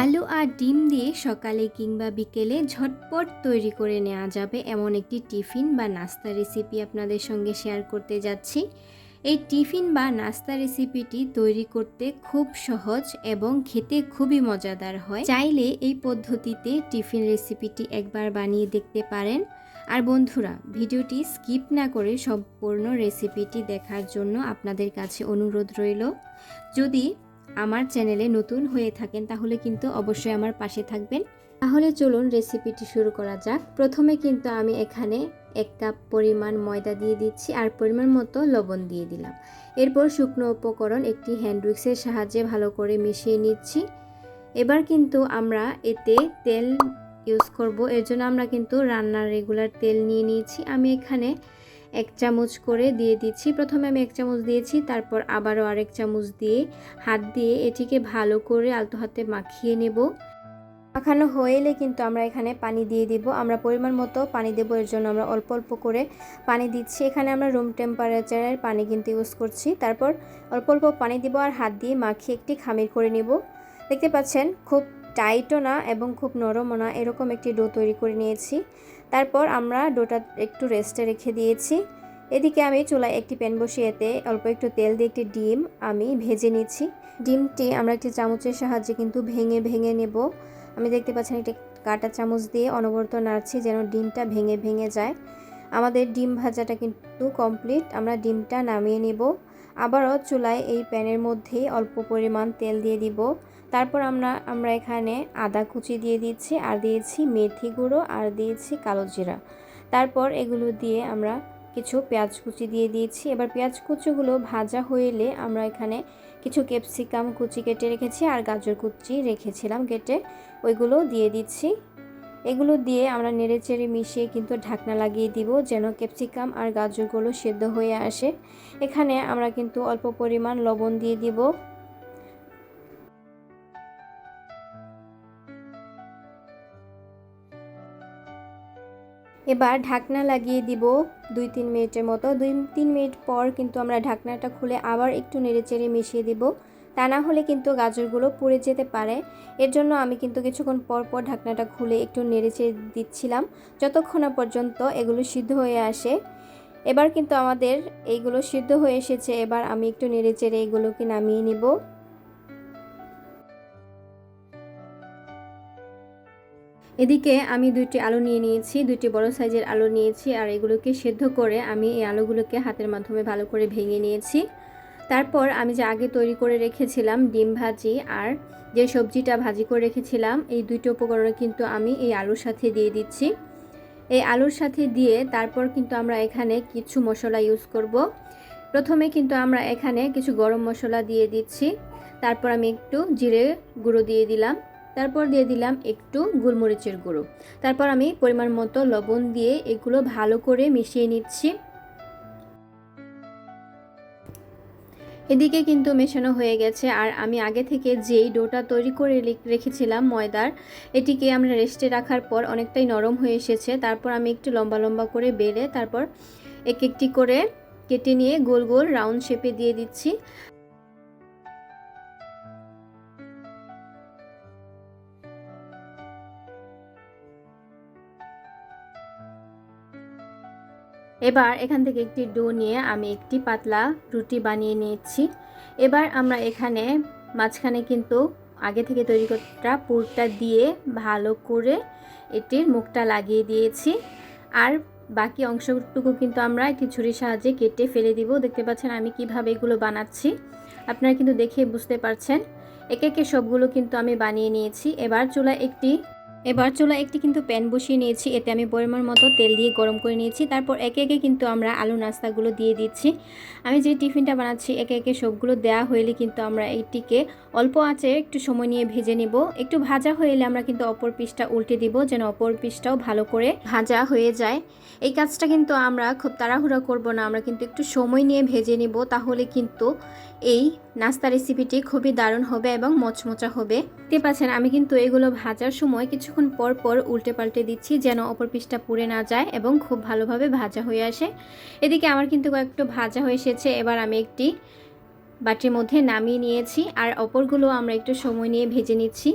আলু আর ডিম দিয়ে সকালে কিংবা বিকেলে ঝটপট তৈরি করে নেওয়া যাবে এমন একটি টিফিন বা নাস্তা রেসিপি আপনাদের সঙ্গে শেয়ার করতে যাচ্ছি। এই টিফিন বা নাস্তা রেসিপিটি তৈরি করতে খুব সহজ এবং খেতে খুবই মজাদার হয়। চাইলে এই পদ্ধতিতে টিফিন রেসিপিটি একবার বানিয়ে দেখতে পারেন। আর বন্ধুরা, ভিডিওটি স্কিপ না করে সম্পূর্ণ রেসিপিটি দেখার জন্য আপনাদের কাছে অনুরোধ রইল। যদি আমার চ্যানেলে নতুন হয়ে থাকেন, তাহলে কিন্তু অবশ্যই আমার পাশে থাকবেন। তাহলে চলুন রেসিপিটি শুরু করা যাক। প্রথমে কিন্তু আমি এখানে এক কাপ পরিমাণ ময়দা দিয়ে দিচ্ছি আর পরিমাণ মতো লবণ দিয়ে দিলাম। এরপর শুকনো উপকরণ একটি হ্যান্ড উইক্সের সাহায্যে ভালো করে মিশিয়ে নিচ্ছি। এবার কিন্তু আমরা এতে তেল ইউজ করব। এর জন্য আমরা কিন্তু রান্নার রেগুলার তেল নিয়ে নিয়েছি। আমি এখানে এক চামচ করে দিয়ে দিচ্ছি। প্রথমে আমি এক চামচ দিয়েছি, তারপর আবারও আরেক চামচ দিয়ে হাত দিয়ে এটিকে ভালো করে আলতো হাতে মাখিয়ে নেব। মাখানো হয়ে এলে কিন্তু আমরা এখানে পানি দিয়ে দিব। আমরা পরিমাণ মতো পানি দেবো, এর জন্য আমরা অল্প অল্প করে পানি দিচ্ছি। এখানে আমরা রুম টেম্পারেচারের পানি কিন্তু ইউজ করছি। তারপর অল্প অল্প পানি দিব আর হাত দিয়ে মাখিয়ে একটি খামির করে নেব। দেখতে পাচ্ছেন, খুব টাইটও না এবং খুব নরমও না, এরকম একটি ডো তৈরি করে নিয়েছি। তারপর আমরা ডোটা একটু রেস্টে রেখে দিয়েছি। এদিকে আমি চুলায় একটি প্যান বসিয়েতে অল্প একটু তেল দিয়ে একটি ডিম আমি ভেজে নিচ্ছি। ডিমটি আমরা একটি চামচের সাহায্যে কিন্তু ভেঙে ভেঙে নেব। আমি দেখতে পাচ্ছেন একটি কাটা চামচ দিয়ে অনবরত নাড়ছি যেন ডিমটা ভেঙে ভেঙে যায়। আমাদের ডিম ভাজাটা কিন্তু কমপ্লিট। আমরা ডিমটা নামিয়ে নেব। আবারও চুলায় এই প্যানের মধ্যেই অল্প পরিমাণ তেল দিয়ে দিব। তারপর আমরা আমরা এখানে আদা কুচি দিয়ে দিচ্ছি, আর দিয়েছি মেথি গুঁড়ো, আর দিয়েছি কালো জিরা। তারপর এগুলো দিয়ে আমরা কিছু পেঁয়াজ কুচি দিয়ে দিয়েছি। এবার পেঁয়াজ কুচিগুলো ভাজা হইলে আমরা এখানে কিছু ক্যাপসিকাম কুচি কেটে রেখেছি, আর গাজর কুচি রেখেছিলাম কেটে। ওইগুলো দিয়ে দিচ্ছি। এগুলো দিয়ে আমরা নেড়ে চেড়ে মিশিয়ে কিন্তু ঢাকনা লাগিয়ে দিব যেন ক্যাপসিকাম আর গাজরগুলো সেদ্ধ হয়ে আসে। এখানে আমরা কিন্তু অল্প পরিমাণ লবণ দিয়ে দিব। এবার ঢাকনা লাগিয়ে দিব দুই তিন মিনিটের মতো। দুই তিন মিনিট পর কিন্তু আমরা ঢাকনাটা খুলে আবার একটু নেড়েচেড়ে মিশিয়ে দিব। তা না হলে কিন্তু গাজরগুলো পুড়ে যেতে পারে। এর জন্য আমি কিন্তু কিছুক্ষণ পর পর ঢাকনাটা খুলে একটু নেড়েচেড়ে দিচ্ছিলাম। যতক্ষণ পর্যন্ত এগুলো সিদ্ধ হয়ে আসে। এবার কিন্তু আমাদের এইগুলো সিদ্ধ হয়ে এসেছে। এবার আমি একটু নেড়েচেড়ে এগুলোকে নামিয়ে নিব। এদিকে আমি দুইটি আলু নিয়ে নিয়েছি, দুইটি বড় সাইজের আলু নিয়েছি আর এগুলোকে সেদ্ধ করে আমি এই আলুগুলোকে হাতের মাধ্যমে ভালো করে ভেঙে নিয়েছি। তারপর আমি যে আগে তৈরি করে রেখেছিলাম ডিম ভাজি আর যে সবজিটা ভাজি করে রেখেছিলাম, এই দুইটি উপকরণ কিন্তু আমি এই আলুর সাথে দিয়ে দিচ্ছি। এই আলুর সাথে দিয়ে তারপর কিন্তু আমরা এখানে কিছু মশলা ইউজ করব। প্রথমে কিন্তু আমরা এখানে কিছু গরম মশলা দিয়ে দিচ্ছি। তারপর আমি একটু জিরে গুঁড়ো দিয়ে দিলাম। তারপর দিয়ে দিলাম একটু গোলমরিচের গুঁড়ো। তারপর আমি পরিমাণ মতো লবণ দিয়ে এগুলো ভালো করে মিশিয়ে নিচ্ছি। এদিকে কিন্তু মেশানো হয়ে গেছে, আর আমি আগে থেকে যেই ডোটা তৈরি করে রেখেছিলাম ময়দার, এটিকে আমরা রেস্টে রাখার পর অনেকটাই নরম হয়ে এসেছে। তারপর আমি একটু লম্বা লম্বা করে বেড়ে তারপর এক একটি করে কেটে নিয়ে গোল গোল রাউন্ড শেপে দিয়ে দিচ্ছি। এবার এখান থেকে একটি ডো নিয়ে আমি একটি পাতলা রুটি বানিয়ে নিয়েছি। এবার আমরা এখানে মাঝখানে কিন্তু আগে থেকে তৈরি করা পুরটা দিয়ে ভালো করে এটির মুখটা লাগিয়ে দিয়েছি। আর বাকি অংশটুকু কিন্তু আমরা একটি ছুরির সাহায্যে কেটে ফেলে দিব। দেখতে পাচ্ছেন আমি কীভাবে এগুলো বানাচ্ছি। আপনারা কিন্তু দেখে বুঝতে পারছেন। একে একে সবগুলো কিন্তু আমি বানিয়ে নিয়েছি। এবার চুলা একটি এবার চুলা একটি কিন্তু প্যান বসিয়ে নিয়েছি। এতে আমি পরিমাণ মতো তেল দিয়ে গরম করে নিয়েছি। তারপর একে একে কিন্তু আমরা আলু নাস্তাগুলো দিয়ে দিচ্ছি। আমি যে টিফিনটা বানাচ্ছি, একে একে সবগুলো দেওয়া হইলে কিন্তু আমরা এইটিকে অল্প আঁচে একটু সময় নিয়ে ভেজে নিব। একটু ভাজা হইলে আমরা কিন্তু অপর পিসটা উল্টে দিব, যেন অপর পিসটাও ভালো করে ভাজা হয়ে যায়। এই কাজটা কিন্তু আমরা খুব তাড়াহুড়া করব না, আমরা কিন্তু একটু সময় নিয়ে ভেজে নিব, তাহলে কিন্তু এই নাস্তা রেসিপিটি খুবই দারুণ হবে এবং মচমচা হবে। দেখতে পাচ্ছেন, আমি কিন্তু এগুলো ভাজার সময় কিছুক্ষণ পর পর উল্টে পাল্টে দিচ্ছি যেন অপর পিসটা পুড়ে না যায় এবং খুব ভালোভাবে ভাজা হয়ে আসে। এদিকে আমার কিন্তু কয়েকটু ভাজা হয়ে এসেছে। এবার আমি একটি বাটির মধ্যে নামিয়ে নিয়েছি আর অপরগুলো আমরা একটু সময় নিয়ে ভেজে নিচ্ছি।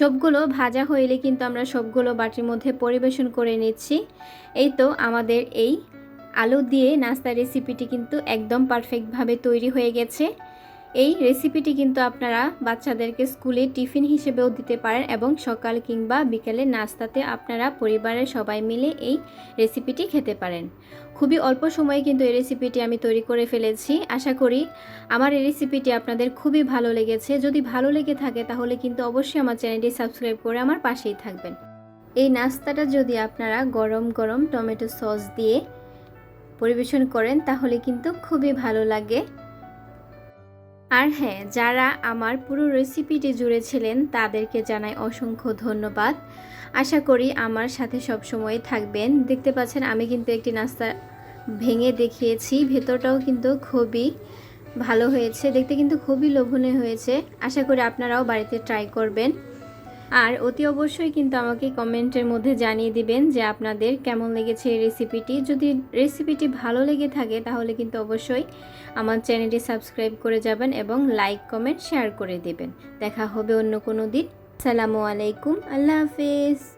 সবগুলো ভাজা হইলে কিন্তু আমরা সবগুলো বাটির মধ্যে পরিবেশন করে নিচ্ছি। এই তো আমাদের এই আলু দিয়ে নাস্তার রেসিপিটি কিন্তু একদম পারফেক্টভাবে তৈরি হয়ে গেছে। এই রেসিপিটি কিন্তু আপনারা বাচ্চাদেরকে স্কুলে টিফিন হিসেবেও দিতে পারেন এবং সকাল কিংবা বিকেলে নাস্তাতে আপনারা পরিবারের সবাই মিলে এই রেসিপিটি খেতে পারেন। খুবই অল্প সময়ে কিন্তু এই রেসিপিটি আমি তৈরি করে ফেলেছি। আশা করি আমার এই রেসিপিটি আপনাদের খুবই ভালো লেগেছে। যদি ভালো লেগে থাকে তাহলে কিন্তু অবশ্যই আমার চ্যানেলটি সাবস্ক্রাইব করে আমার পাশেই থাকবেন। এই নাস্তাটা যদি আপনারা গরম গরম টমেটো সস দিয়ে পরিবেশন করেন তাহলে কিন্তু খুবই ভালো লাগে। আর হ্যাঁ যারা আমার পুরো রেসিপিটি জুড়ে ছিলেন, তাদেরকে জানাই অসংখ্য ধন্যবাদ। আশা করি আমার সাথে সব সময় থাকবেন। দেখতে পাচ্ছেন, আমি কিন্তু একটি নাস্তা ভেঙে দেখিয়েছি। ভেতরটাও কিন্তু খুবই ভালো হয়েছে। দেখতে কিন্তু খুবই লোভনীয় হয়েছে। আশা করি আপনারাও বাড়িতে ট্রাই করবেন। আর অতি অবশ্যই কিন্তু আমাকে কমেন্টের মধ্যে জানিয়ে দিবেন যে আপনাদের কেমন লেগেছে এই রেসিপিটি যদি রেসিপিটি ভালো লেগে থাকে তাহলে কিন্তু অবশ্যই আমার চ্যানেলটি সাবস্ক্রাইব করে যাবেন এবং লাইক কমেন্ট শেয়ার করে দেবেন। দেখা হবে অন্য কোনো দিন। সালামু আলাইকুম। আল্লাহ হাফেজ।